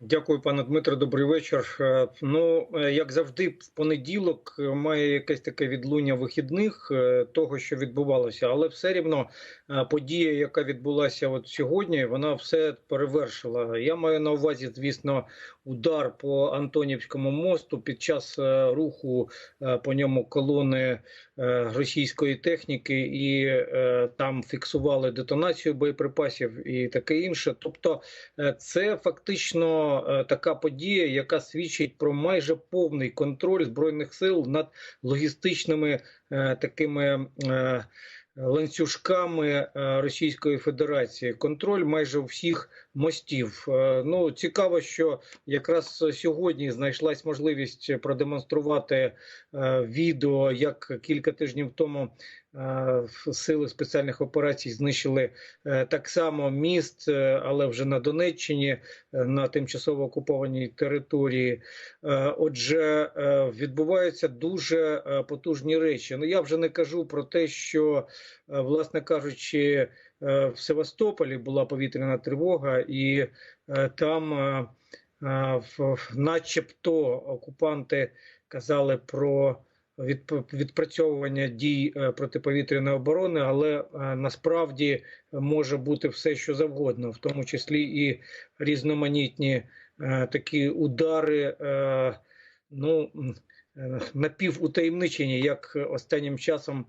Дякую, пане Дмитре. Добрий вечір. Е, Ну, е, як завжди, в понеділок е, має якесь таке відлуння вихідних того, що відбувалося, але все рівно подія, яка відбулася от сьогодні, вона все перевершила. Я маю на увазі, звісно, удар по Антонівському мосту під час руху по ньому колони російської техніки, і там фіксували детонацію боєприпасів і таке інше. Тобто, це фактично. Е, така подія, яка свідчить про майже повний контроль збройних сил над логістичними е, такими. Е, ланцюжками Російської Федерації контроль майже всіх мостів. Ну цікаво, що якраз сьогодні знайшлась можливість продемонструвати відео, як кілька тижнів тому сили спеціальних операцій знищили е, так само міст, е, але вже на Донеччині, е, на тимчасово окупованій території. Отже, відбуваються дуже потужні речі. Ну я вже не кажу про те, що, власне кажучи, в Севастополі була повітряна тривога, і там, начебто, окупанти казали про відпрацьовування дій е, протиповітряної оборони, але е, насправді може бути все, що завгодно, в тому числі і різноманітні е, такі удари, ну напівутаємничені, як останнім часом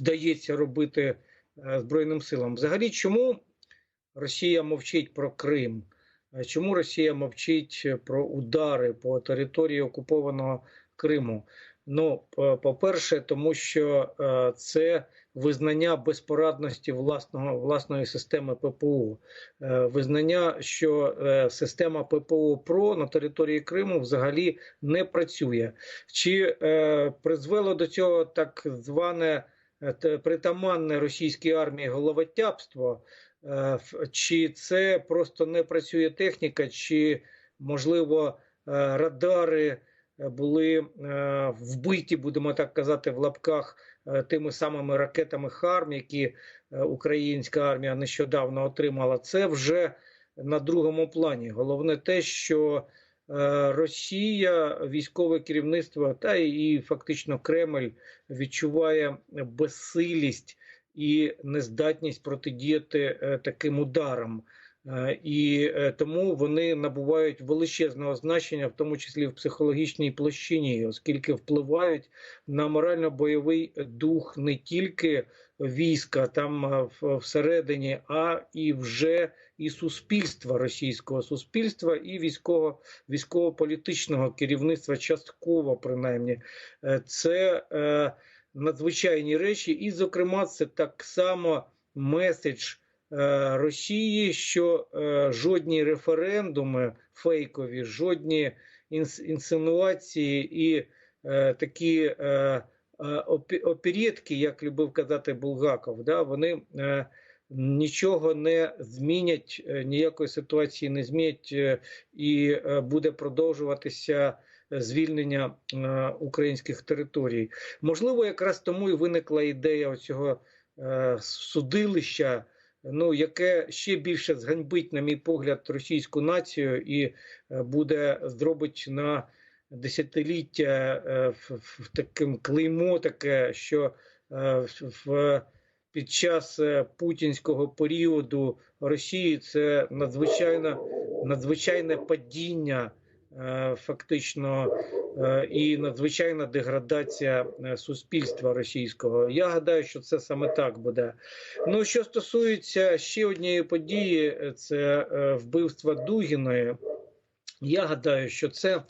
вдається робити Збройним силам. Взагалі, чому Росія мовчить про Крим? Чому Росія мовчить про удари по території окупованого Криму. Ну, по-перше, тому що е, це визнання безпорадності власного власної системи ППО, е, визнання, що е, система ППО ПРО на території Криму взагалі не працює, чи призвело до цього так зване притаманне російській армії головотяпство, чи це просто не працює техніка, чи можливо радари були е, вбиті, будемо так казати, в лапках е, тими самими ракетами ХАРМ, які е, українська армія нещодавно отримала. Це вже на другому плані. Головне те, що Росія, військове керівництво та і фактично Кремль відчуває безсилість і нездатність протидіяти таким ударам. Е, і е, тому вони набувають величезного значення, в тому числі в психологічній площині, оскільки впливають на морально-бойовий дух не тільки війська там е, всередині, а і вже і суспільства російського суспільства, і військово військово-політичного керівництва, частково принаймні, це надзвичайні речі, і, зокрема, це так само меседж. Е, Росії, що е, жодні референдуми фейкові, жодні інсинуації і е, такі опередки, як любив казати Булгаков, да, вони нічого не змінять, ніякої ситуації не змінять, і буде продовжуватися. Звільнення е, українських територій можливо, якраз тому і виникла ідея цього е, судилища ну яке ще більше зганьбить, на мій погляд, російську націю і е, буде зробить на десятиліття е, в, в таким клеймо, таке, що е, в під час путінського періоду Росії це надзвичайно надзвичайне падіння. Фактично і надзвичайна деградація суспільства російського. Я гадаю, що це саме так буде. Ну що стосується ще однієї події, це е, вбивство Дугіної. Я гадаю, що це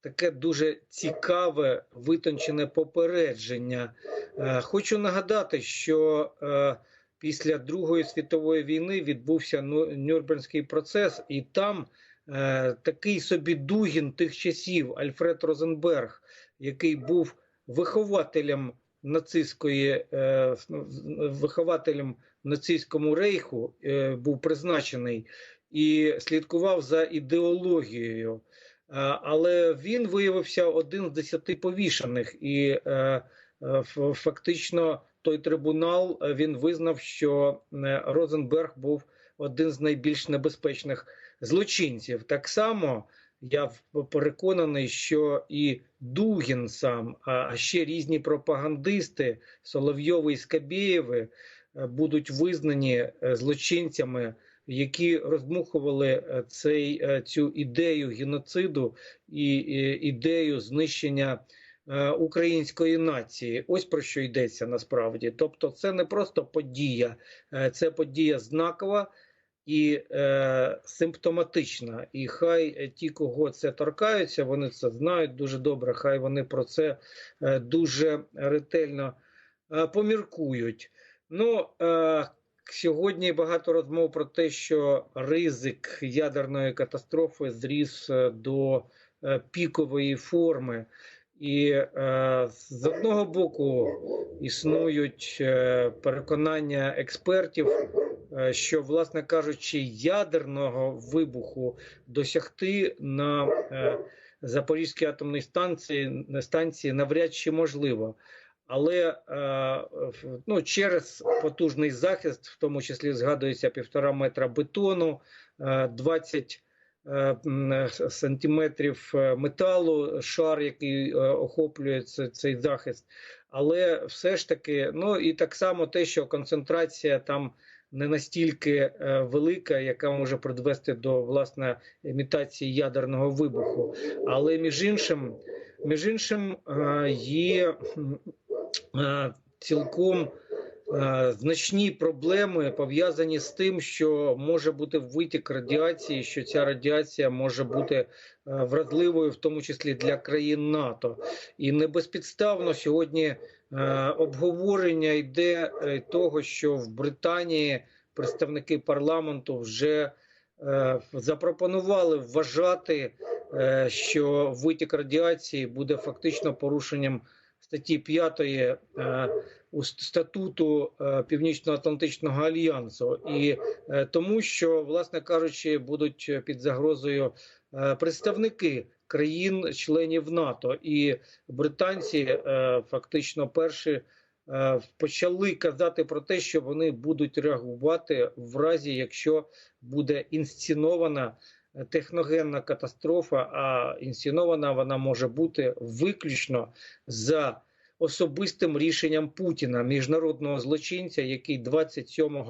таке дуже цікаве витончене попередження. Е, хочу нагадати, що е, після Другої світової війни відбувся Нюрнберзький процес, і там такий собі Дугін тих часів Альфред Розенберг, який був вихователем нацистської е, вихователем нацистському рейху е, був призначений і слідкував за ідеологією. Але він виявився один з десяти повішених, і е, фактично той трибунал він визнав, що Розенберг був один з найбільш небезпечних злочинців. Так само я переконаний, що і Дугін сам, а ще різні пропагандисти Соловйови і Скабєєви будуть визнані злочинцями. Які роздмухували цей цю ідею геноциду і ідею знищення Е, української нації. Ось про що йдеться насправді. Тобто, це не просто подія, е, це подія знакова. І е, симптоматична, і хай ті, кого це торкаються, вони це знають дуже добре. Хай вони про це е, дуже ретельно е, поміркують. Ну е, сьогодні багато розмов про те, що ризик ядерної катастрофи зріс е, до е, пікової форми. І е, з одного боку існують е, переконання експертів, е, що, власне кажучи, ядерного вибуху досягти на е, Запорізькій атомній станції станції навряд чи можливо. Але е, ну, через потужний захист, в тому числі згадується півтора метра бетону, е, 20 Е, сантиметрів е, металу, шар, який е, охоплює цей захист. Але все ж таки, ну і так само те, що концентрація там не настільки велика, яка може призвести до власне імітації ядерного вибуху. Але між іншим, між іншим, є цілком. Е, значні проблеми пов'язані з тим, що може бути витік радіації, що ця радіація може бути е, вразливою, в тому числі для країн НАТО, і не безпідставно сьогодні е, обговорення йде того, що в Британії представники парламенту вже запропонували вважати, що витік радіації буде фактично порушенням статті 5 у статуту е, Північно-Атлантичного альянсу, і е, тому, що, власне кажучи, будуть під загрозою е, представники країн-членів НАТО, і британці фактично перші. Почали казати про те, що вони будуть реагувати в разі, якщо буде інсценована техногенна катастрофа. А інсценована вона може бути виключно за особистим рішенням Путіна, міжнародного злочинця, який 27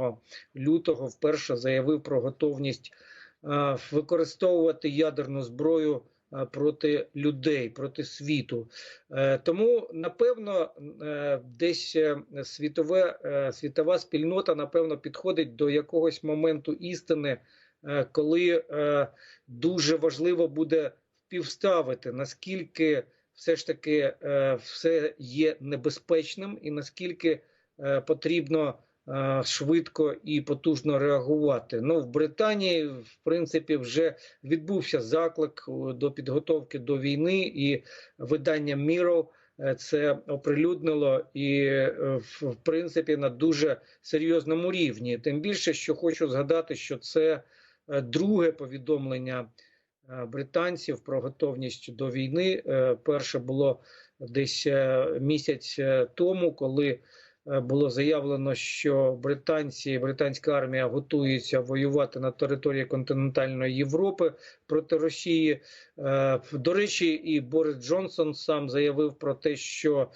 лютого вперше заявив про готовність використовувати ядерну зброю. Проти людей, проти світу, е, тому напевно е, десь е, світове світова спільнота напевно підходить до якогось моменту істини, коли дуже важливо буде співставити наскільки все ж таки е, все є небезпечним, і наскільки е, потрібно е, швидко і потужно реагувати. Ну в Британії, в принципі, вже відбувся заклик до підготовки до війни і видання Міро. Це оприлюднило і в принципі на дуже серйозному рівні. Тим більше, що хочу згадати, що це друге повідомлення Е, британців про готовність до війни. Е, перше було десь е, місяць тому, коли було заявлено, що британці, британська армія готується воювати на території континентальної Європи проти Росії. До речі, і Борис Джонсон сам заявив про те, що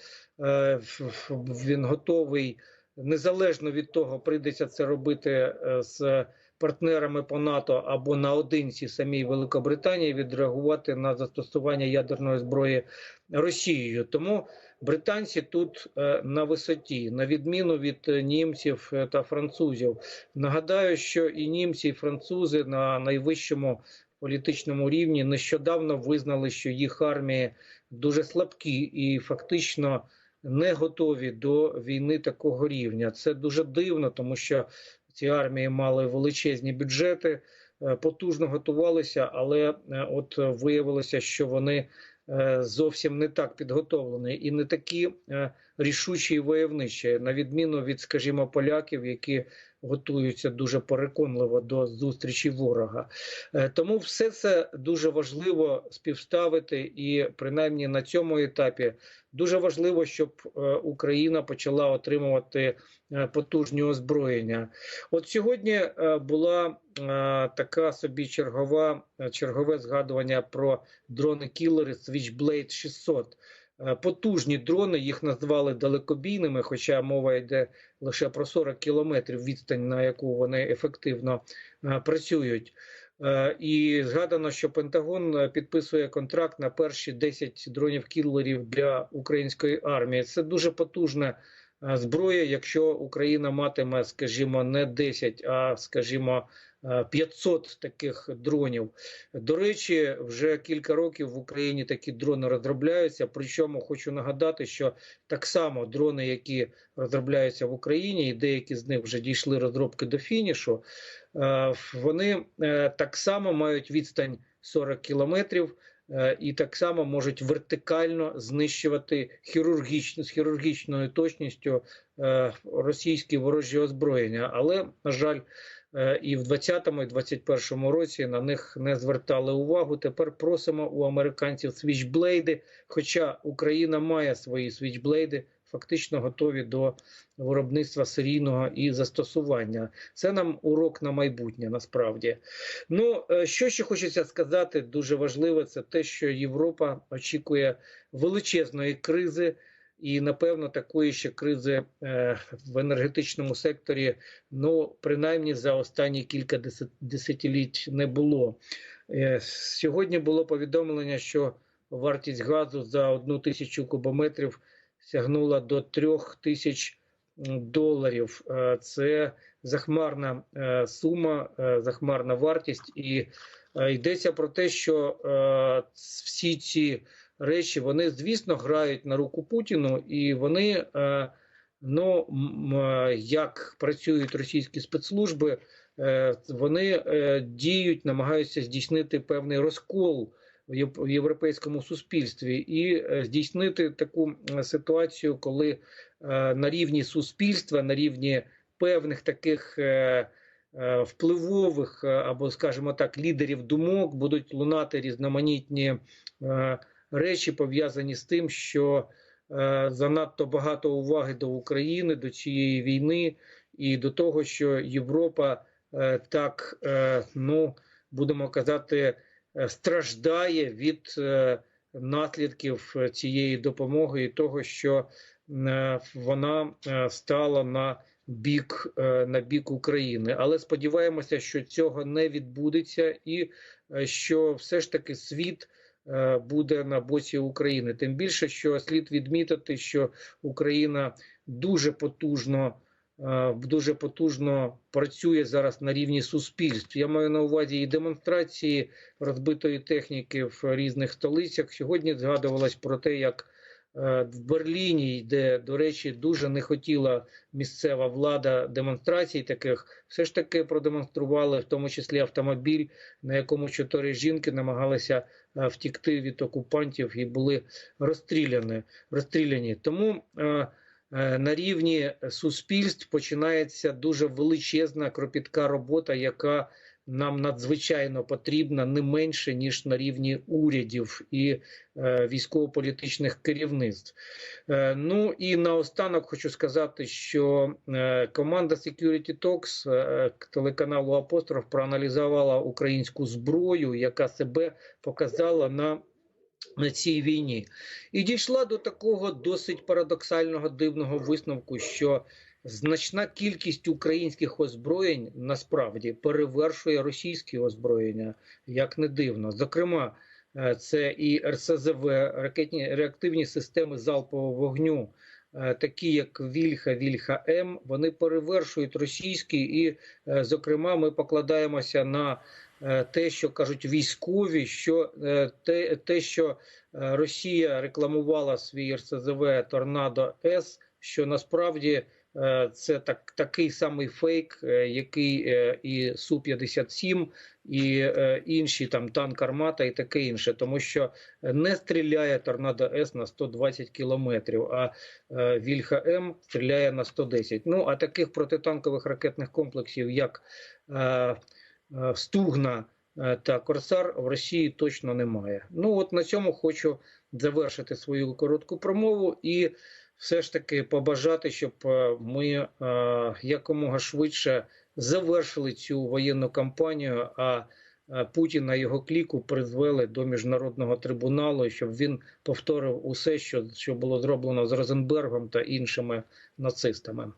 він готовий незалежно від того, прийдеться це робити з партнерами по НАТО або наодинці самій Великобританії відреагувати на застосування ядерної зброї Росією. Тому британці тут е, на висоті, на відміну від німців е, та французів. Нагадаю, що і німці, і французи на найвищому політичному рівні нещодавно визнали, що їх армії дуже слабкі і фактично. Не готові до війни такого рівня. Це дуже дивно, тому що ці армії мали величезні бюджети, е, потужно готувалися, але е, от виявилося, що вони е, зовсім не так підготовлені. І не такі рішучі і войовничі, на відміну від, скажімо, поляків, які готуються дуже переконливо до зустрічі ворога. Е, тому все це дуже важливо співставити, і принаймні на цьому етапі дуже важливо, щоб е, Україна почала отримувати е, потужні озброєння. От сьогодні була така собі чергова чергове згадування про дрони кілери Switchblade 600. Е, потужні дрони, їх назвали далекобійними, хоча мова йде лише про 40 кілометрів відстань, на яку вони ефективно е, працюють. Е, і згадано, що Пентагон підписує контракт на перші 10 дронів кіллерів для української армії. Це дуже потужна зброя, якщо Україна матиме, скажімо, не 10, а скажімо, 500 таких дронів. До речі, вже кілька років в Україні такі дрони розробляються. Причому хочу нагадати, що так само дрони, які розробляються в Україні, і деякі з них вже дійшли розробки до фінішу, вони е, так само мають відстань 40 кілометрів. Е, і так само можуть вертикально знищувати хірургічно з хірургічною точністю російські ворожі озброєння. Але на жаль, Е, і в 20-му і 21-му році на них не звертали увагу. Тепер просимо у американців свічблейди. Хоча Україна має свої свічблейди, фактично готові до виробництва серійного і застосування. Це нам урок на майбутнє. Насправді, ну е, що ще хочеться сказати, дуже важливо, це те, що Європа очікує величезної кризи. І напевно такої ще кризи е, в енергетичному секторі, ну принаймні за останні кілька десятиліть не було. Е, сьогодні було повідомлення, що вартість газу за одну тисячу кубометрів сягнула до трьох тисяч доларів. Е, це захмарна сума, захмарна вартість, і йдеться про те, що всі ці речі, вони, звісно, грають на руку Путіну, і вони, е, ну е, як працюють російські спецслужби, е, вони діють, намагаються здійснити певний розкол в європейському суспільстві і здійснити таку ситуацію, коли на рівні суспільства, на рівні певних таких. Впливових або, скажімо так, лідерів думок будуть лунати різноманітні речі пов'язані з тим, що е, занадто багато уваги до України, до цієї війни і до того, що Європа е, так, е, ну будемо казати, страждає від наслідків цієї допомоги і того, що вона стала на бік на бік України, але сподіваємося, що цього не відбудеться, і що все ж таки світ Е, буде на боці України. Тим більше, що слід відмітити, що Україна дуже потужно. Е, дуже потужно працює зараз на рівні суспільств. Я маю на увазі і демонстрації розбитої техніки в різних столицях. Сьогодні згадувалось про те, як Е, в Берліні, де, до речі, дуже не хотіла місцева влада демонстрацій таких, все ж таки продемонстрували, в тому числі автомобіль, на якому чотири жінки намагалися е, втікти від окупантів і були розстріляні. розстріляні. Тому на рівні суспільств починається дуже величезна кропітка робота, яка нам надзвичайно потрібна не менше ніж на рівні урядів і е, військово-політичних керівництв. Е, ну і наостанок хочу сказати, що е, команда Security Talks е, телеканалу Апостроф проаналізувала українську зброю, яка себе показала на на цій війні і дійшла до такого досить парадоксального дивного висновку, що значна кількість українських озброєнь насправді перевершує російські озброєння, як не дивно. Зокрема, е, це і РСЗВ, ракетні реактивні системи залпового вогню. Е, такі як Вільха, Вільха М, вони перевершують російські, і, е, зокрема, ми покладаємося на те, що кажуть військові, що те, те, що Росія рекламувала свій РСЗВ Торнадо С, що насправді е, це так, такий самий фейк, е, який е, і Су-57, і е, інші там танк Армата і таке інше, тому що не стріляє Торнадо С на 120 кілометрів, а е, Вільха М стріляє на 110. Ну а таких протитанкових ракетних комплексів, як е, е, Стугна е, та Корсар, в Росії точно немає. Ну от на цьому хочу завершити свою коротку промову і все ж таки побажати, щоб е, ми е, якомога швидше завершили цю воєнну кампанію. А е, Путіна його кліку призвели до міжнародного трибуналу, щоб він повторив усе, що, що було зроблено з Розенбергом та іншими нацистами.